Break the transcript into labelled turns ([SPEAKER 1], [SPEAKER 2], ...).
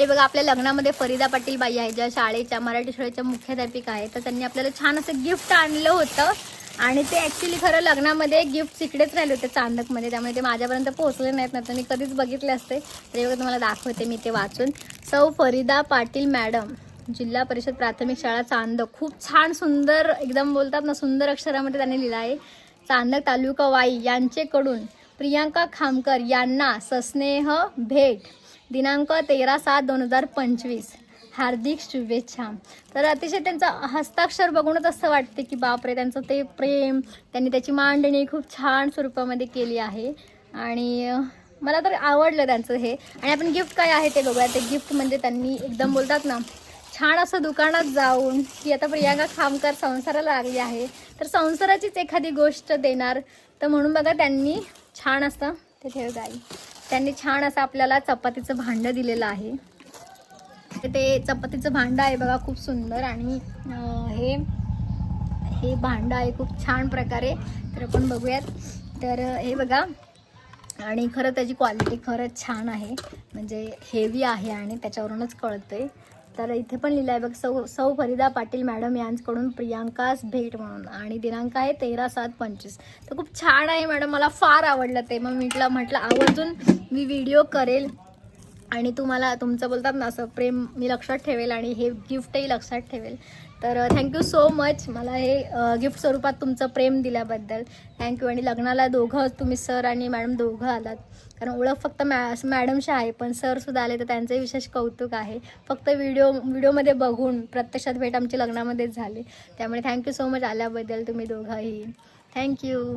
[SPEAKER 1] तरी बघा आपल्या लग्नामध्ये फरीदा पाटील बाई आहे ज्या शाळेच्या मराठी शाळेच्या मुख्याध्यापिका आहे. तर त्यांनी आपल्याला छान असं गिफ्ट आणलं होतं. आणि ते ॲक्च्युली खरं लग्नामध्ये गिफ्ट इकडेच राहिले होते चांदकमध्ये. त्यामुळे ते माझ्यापर्यंत पोहोचले नाहीत ना तर मी कधीच बघितले असते. तरी बघा तुम्हाला दाखवते मी ते वाचून. सौ फरीदा पाटील मॅडम जिल्हा परिषद प्राथमिक शाळा चांदक. खूप छान सुंदर एकदम बोलतात ना सुंदर अक्षरामध्ये त्यांनी लिहिलं आहे. चांदक तालुका वाई यांचेकडून प्रियांका खामकर यांना सस्नेह भेट. दिनांक तेरा सात दोन हजार पंचवीस. हार्दिक शुभेच्छा. तर अतिशय त्यांचं हस्ताक्षर बघूनच असं वाटते की बापरे त्यांचं ते प्रेम त्यांनी त्याची मांडणी खूप छान स्वरूपामध्ये केली आहे. आणि मला तर आवडलं त्यांचं हे. आणि आपण गिफ्ट काय आहे ते बघूया. ते गिफ्ट म्हणजे त्यांनी एकदम बोलतात ना छान असं दुकानात जाऊन की आता प्रियांका खामकर संसाराला लागली आहे तर संसाराचीच एखादी गोष्ट देणार. तर म्हणून बघा त्यांनी छान असं ते ठेव गाई त्यांनी छान असं आपल्याला चपातीचं भांडं दिलेलं आहे. तर ते चपातीचं भांडं आहे बघा खूप सुंदर आणि हे हे भांडं आहे खूप छान प्रकारे. तर आपण बघूयात. तर हे बघा आणि खरं त्याची क्वालिटी खरंच छान आहे. म्हणजे हेवी आहे आणि त्याच्यावरूनच कळतं आहे तर इथे पण लिहिलं आहे बघ सौ सौ फरिदा पाटील मॅडम यांच्याकडून प्रियांकास भेट म्हणून. आणि दिनांक आहे तेरा सात पंचवीस. तर खूप छान आहे मॅडम मला फार आवडलं ते. मग म्हटलं म्हटलं आवर्जून मी व्हिडिओ करेल. आणि तुम्हाला तुमचं बोलतात ना असं प्रेम मी लक्षात ठेवेल आणि हे गिफ्टही लक्षात ठेवेल. तर थँक्यू सो मच मला हे गिफ्ट स्वरूपात तुमचं प्रेम दिल्याबद्दल. थँक्यू आणि लग्नाला दोघं तुम्ही सर आणि मॅडम दोघं आलात. कारण ओळख फक्त मॅ मॅडमशी आहे पण सरसुद्धा आले तर त्यांचं विशेष कौतुक आहे. फक्त व्हिडिओ व्हिडिओमध्ये बघून प्रत्यक्षात भेट आमची लग्नामध्येच झाली. त्यामुळे थँक्यू सो मच आल्याबद्दल तुम्ही दोघंही. थँक्यू